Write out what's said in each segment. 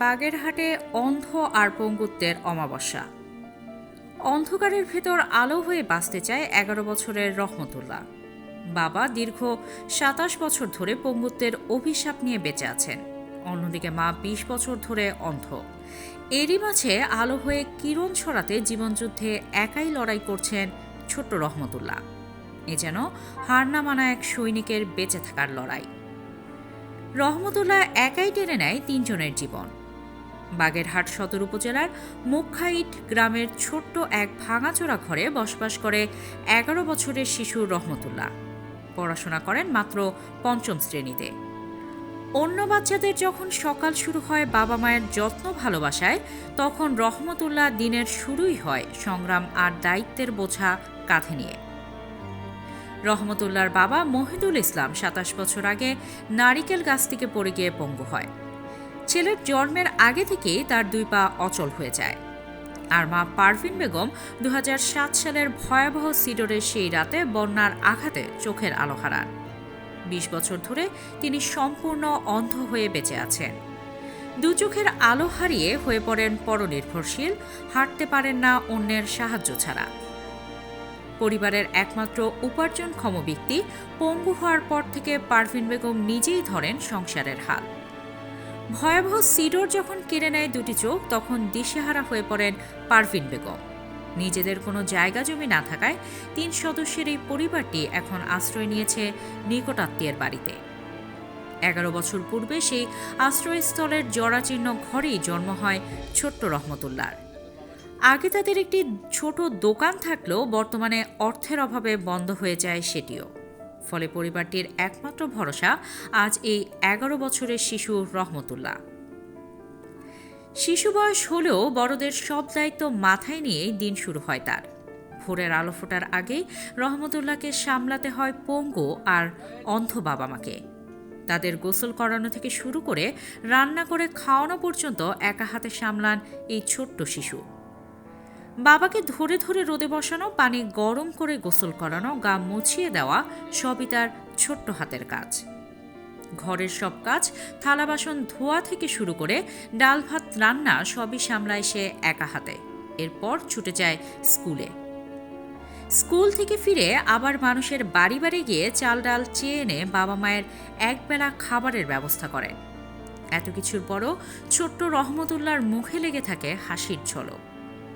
বাগেরহাটে অন্ধ আর পঙ্গুত্বের অমাবস্যা। অন্ধকারের ভেতর আলো হয়ে বাঁচতে চায় এগারো বছরের রহমতুল্লাহ। বাবা দীর্ঘ সাতাশ বছর ধরে পঙ্গুত্বের অভিশাপ নিয়ে বেঁচে আছেন। অন্যদিকে মা বিশ বছর ধরে অন্ধ। এরই মাঝে আলো হয়ে কিরণ ছড়াতে জীবনযুদ্ধে একাই লড়াই করছেন ছোট্ট রহমতুল্লাহ। এ যেন হার না মানা এক সৈনিকের বেঁচে থাকার লড়াই। রহমতুল্লাহ একাই টেনে নেয় তিনজনের জীবন। বাগেরহাট সদর উপজেলার মুখাইট গ্রামের ছোট্ট এক ভাঙাচোরা ঘরে বসবাস করে এগারো বছরের শিশু রহমতুল্লাহ। পড়াশোনা করেন মাত্র পঞ্চম শ্রেণীতে। অন্য বাচ্চাদের যখন সকাল শুরু হয় বাবা মায়ের যত্ন ভালোবাসায়, তখন রহমতুল্লাহ দিনের শুরুই হয় সংগ্রাম আর দায়িত্বের বোঝা কাঁধে নিয়ে। রহমতুল্লাহর বাবা মহিদুল ইসলাম সাতাশ বছর আগে নারিকেল গাছ থেকে পড়ে গিয়ে পঙ্গু হয়। ছেলের জন্মের আগে থেকেই তার দুই পা অচল হয়ে যায়। আর মা পারভিন বেগম দু হাজার সাত সালের ভয়াবহ সিডরের সেই রাতে বন্যার আঘাতে চোখের আলো হারান। বিশ বছর ধরে তিনি সম্পূর্ণ অন্ধ হয়ে বেঁচে আছেন। দু চোখের আলো হারিয়ে হয়ে পড়েন পরনির্ভরশীল, হাঁটতে পারেন না অন্যের সাহায্য ছাড়া। পরিবারের একমাত্র উপার্জনক্ষম ব্যক্তি পঙ্গু হওয়ার পর থেকে পারভিন বেগম নিজেই ধরেন সংসারের হাল। ভয়াবহ সিডোর যখন কেড়ে নেয় দুটি চোখ, তখন দিশেহারা হয়ে পড়েন পারভিন বেগম। নিজেদের কোনো জায়গা জমি না থাকায় তিন সদস্যের এই পরিবারটি এখন আশ্রয় নিয়েছে নিকটাত্মীয়ের বাড়িতে। এগারো বছর পূর্বে সেই আশ্রয়স্থলের জরাচীর্ণ ঘরেই জন্ম হয় ছোট্ট রহমতুল্লার আগে তাদের একটি ছোট দোকান থাকলেও বর্তমানে অর্থের অভাবে বন্ধ হয়ে যায় সেটিও। ফলে পরিবারটির একমাত্র ভরসা আজ এই এগারো বছরের শিশু রহমতুল্লাহ। শিশু বয়স হলেও বড়দের সব দায়িত্ব মাথায় নিয়েই দিন শুরু হয় তার। ভোরের আলো ফোটার আগেই রহমতুল্লাহকে সামলাতে হয় পঙ্গু আর অন্ধ বাবা মাকে। তাদের গোসল করানো থেকে শুরু করে রান্না করে খাওয়ানো পর্যন্ত একা হাতে সামলান এই ছোট্ট শিশু। বাবাকে ধরে ধরে রোদে বসানো, পানি গরম করে গোসল করানো, গা মুছিয়ে দেওয়া সবই তার ছোট্ট হাতের কাজ। ঘরের সব কাজ, থালা বাসন, ধোয়া থেকে শুরু করে ডাল ভাত, রান্না সবই সামলায় সে একা হাতে। এরপর ছুটে যায় স্কুলে। স্কুল থেকে ফিরে আবার মানুষের বাড়ি বাড়ি গিয়ে চাল ডাল চেয়ে এনে বাবা মায়ের একবেলা খাবারের ব্যবস্থা করেন এত কিছুর পরও ছোট্ট রহমতুল্লার মুখে লেগে থাকে হাসির ঝলক।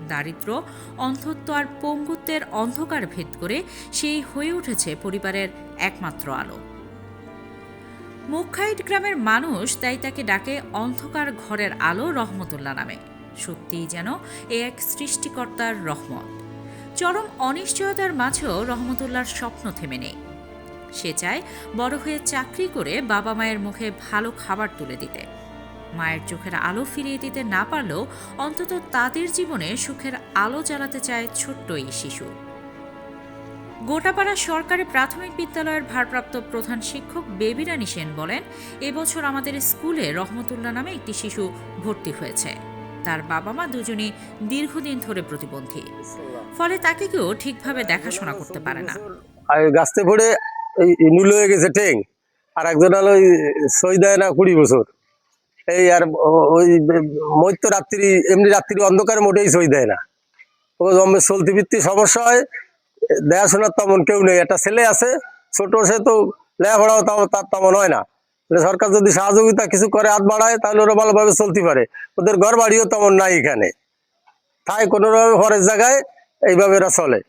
দারিদ্র অন্ধত্ব আর পঙ্গুত্বের অন্ধকার ভেদ করে সেই হয়ে উঠেছে পরিবারের একমাত্র আলো। মুখাইট গ্রামের মানুষ তাই তাকে ডাকে অন্ধকার ঘরের আলো রহমতুল্লাহ নামে। সত্যিই যেন এ এক সৃষ্টিকর্তার রহমত। চরম অনিশ্চয়তার মাঝেও রহমতুল্লাহর স্বপ্ন থেমে নেই। সে চায় বড় হয়ে চাকরি করে বাবা মায়ের মুখে ভালো খাবার তুলে দিতে। মায়ের চোখের আলো ফিরিয়ে দিতে না পারলেও অন্তত তাদের জীবনে সুখের আলো জ্বালাতে চায় ছোট্ট এই শিশু। গোটাপাড়া সরকারি প্রাথমিক বিদ্যালয়ের ভারপ্রাপ্ত প্রধান শিক্ষক বেবিরানী সেন বলেন, এবছর আমাদের স্কুলে রহমতুল্লাহ নামে একটি শিশু ভর্তি হয়েছে। তার বাবা মা দুজনই দীর্ঘদিন ধরে প্রতিবন্ধী। ফলে তাকে কেউ ঠিকভাবে দেখাশোনা করতে পারে না। গাছতে পড়ে নুল হয়ে গেছে ঠেং আর একজন হলো ওই সই দেয় না কুড়ি বছর। এই আর ওই মৈত্য রাত্রি এমনি রাত্রি অন্ধকারে মোটেই সই দেয় না। ও চলতি বৃত্তি সমস্যা হয়, দেখাশোনার তেমন কেউ নেই। একটা ছেলে আছে, ছোট, সে তো লেখাপড়াও তার তেমন হয় না। সরকার যদি সহযোগিতা কিছু করে হাত বাড়ায়, তাহলে ওরা ভালোভাবে চলতে পারে। ওদের ঘর বাড়িও তেমন নাই এখানে। তাই কোনো রকম ঘরের জায়গায় এইভাবে এরা চলে।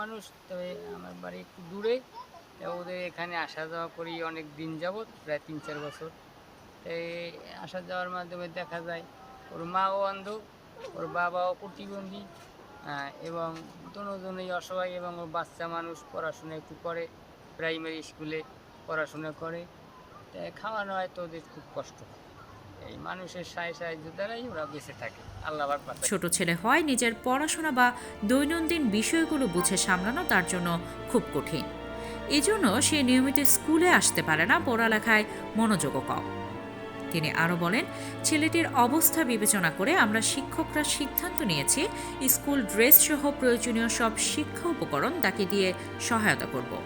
মানুষ, তবে আমার বাড়ি একটু দূরে। ওদের এখানে আসা যাওয়া করি অনেক দিন যাবৎ প্রায় তিন চার বছর। এই আসা যাওয়ার মাধ্যমে দেখা যায় ওর মাও অন্ধ ওর বাবাও প্রতিবন্ধী আহ, এবং দুজনেই অসহায় এবং ওর বাচ্চা মানুষ পড়াশোনা একটু করে প্রাইমারি স্কুলে পড়াশোনা করে। তাই খাওয়ানো হয় তো ওদের খুব কষ্ট হয়। এই মানুষের সাহায্য সাহায্য দ্বারাই ওরা বেঁচে থাকে আল্লাহ ছোট ছেলে হয় নিজের পড়াশোনা বা দৈনন্দিন বিষয়গুলো বুঝে সামলানো তার জন্য খুব কঠিন। এজন্য সে নিয়মিত স্কুলে আসতে পারে না পড়ালেখায় মনোযোগও কম। তিনি আরও বলেন, ছেলেটির অবস্থা বিবেচনা করে আমরা শিক্ষকরা সিদ্ধান্ত নিয়েছি, স্কুল ড্রেস সহ প্রয়োজনীয় সব শিক্ষা উপকরণ তাকে দিয়ে সহায়তা করব।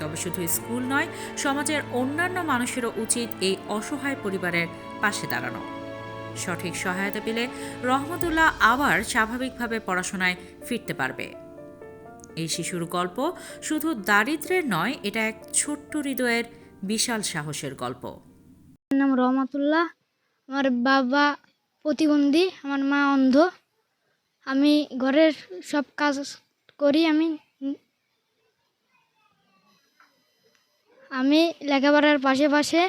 তবে শুধু স্কুল নয়, সমাজের অন্যান্য মানুষেরও উচিত এই অসহায় পরিবারের পাশে দাঁড়ানো। সঠিক সহায়তা পেলে রহমতুল্লাহ আবার স্বাভাবিকভাবে পড়াশোনায় ফিরতে পারবে। এই শিশুর গল্প। শুধু দারিদ্র্যের নয় এটা এক ছোট্ট হৃদয়ের বিশাল সাহসের গল্প। আমার নাম রহমাতুল্লাহ। আমার বাবা প্রতিবন্ধী আমার মা অন্ধ। আমি ঘরের সব কাজ করি আমি আমি লেখাপড়ার পাশে পাশে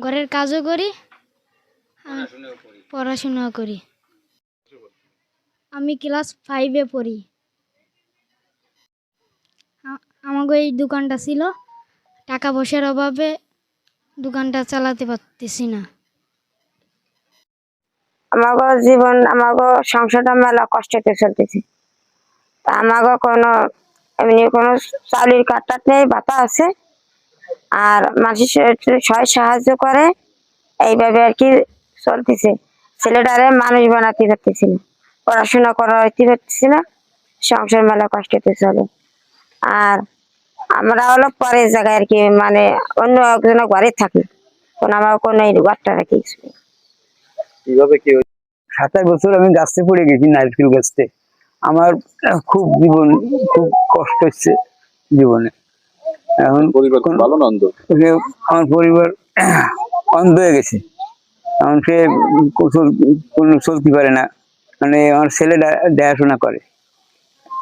ঘরের কাজও করি আমি পড়াশোনাও করি। আমি ক্লাস ফাইভে পড়ি। আমাকে এই দোকানটা ছিল। টাকা পয়সার অভাবে দোকানটা চালাতে পারতেছি না। আমাগো জীবন, আমাগো সংসারটা মেলা কষ্টতে চলতেছে। তা আমাগো কোনো, এমনি কোনো চাউলের কাঠটাট নেই বাতা আছে। আর মানুষের সবাই সাহায্য করে, এইভাবে আর কি চলতেছে। ছেলেটারে মানুষ বানাতে পারতেছি না, পড়াশোনা করা হইতে পারতেছি না, সংসার মেলা কষ্টতে চলে। আর আমরা হলো পরের জায়গায় আর কি মানে অন্য একজনের ঘরে থাকি। কোন আমার কোনো এই ঘরটা রাখি কীভাবে কি সাতাশ বছর আমি গাছতে পড়ে গেছি নারকেল গাছতে। আমার খুব জীবন খুব কষ্ট হচ্ছে জীবনে। এখন ভালো অন্ধ? আমার পরিবার অন্ধ হয়ে গেছে। এখন সে কোনো চলতে পারে না। মানে আমার ছেলে দে- দেখাশোনা করে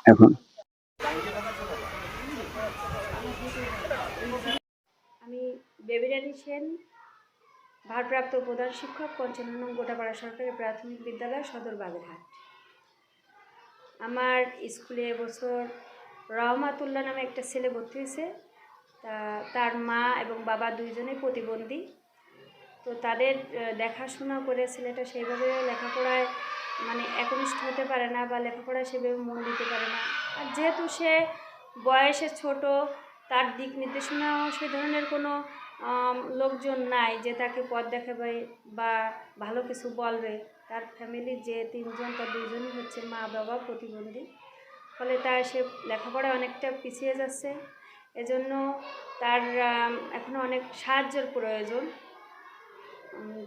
এখন। আমি বেবিরানী সেন, ভারপ্রাপ্ত প্রধান শিক্ষক, পঞ্চান্ন গোটাপাড়া সরকারি প্রাথমিক বিদ্যালয়, সদর বাগেরহাট। আমার স্কুলে এবছর রহমাতুল্লাহ নামে একটা ছেলে ভর্তি হয়েছে। তা, তার মা এবং বাবা দুইজনেই প্রতিবন্ধী। তো তাদের দেখাশোনা করে ছেলেটা সেইভাবে লেখাপড়ায় মানে একনিষ্ঠ হতে পারে না বা লেখাপড়ায় সেভাবে মন দিতে পারে না। আর যেহেতু সে বয়সে ছোট, তার দিক নির্দেশনাও সে ধরনের কোনো লোকজন নাই যে তাকে পথ দেখাবে বা ভালো কিছু বলবে। তার ফ্যামিলির যে তিনজন তার দুজনই হচ্ছে মা বাবা প্রতিবন্ধী। ফলে তার সে লেখাপড়ায় অনেকটা পিছিয়ে যাচ্ছে। এজন্য তার আম, এখনও অনেক সাহায্যের প্রয়োজন।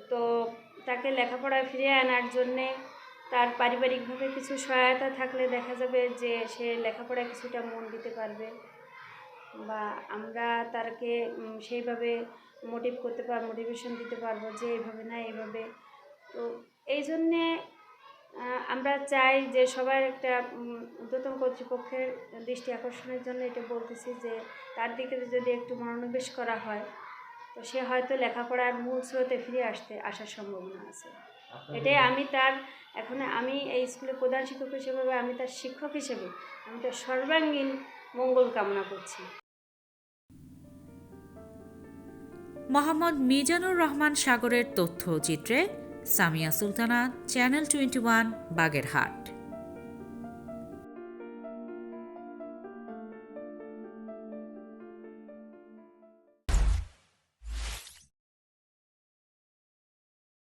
তো তাকে লেখাপড়ায় ফিরিয়ে আনার জন্যে তার পারিবারিকভাবে কিছু সহায়তা থাকলে দেখা যাবে যে সে লেখাপড়ায় কিছুটা মন দিতে পারবে। বা আমরা উম, সেইভাবে মোটিভ করতে পার মোটিভেশন দিতে পারব যে এইভাবে না এইভাবে তো এই জন্যে আমরা চাই যে সবার একটা ঊর্ধ্বতন কর্তৃপক্ষের দৃষ্টি আকর্ষণের জন্য এটা বলতেছি যে তার দিকে যদি একটু মনোনিবেশ করা হয় তো সে হয়তো লেখাপড়ার মূল স্রোতে ফিরে আসতে আসার সম্ভাবনা আছে। এটাই আমি তার এখন আমি এই স্কুলের প্রধান শিক্ষক হিসেবে আমি তার শিক্ষক হিসেবে আমি তার সর্বাঙ্গীন মঙ্গল কামনা করছি। মোহাম্মদ মিজানুর রহমান সাগরের তথ্যচিত্রে Samia Sultana channel twenty one Bagerhat.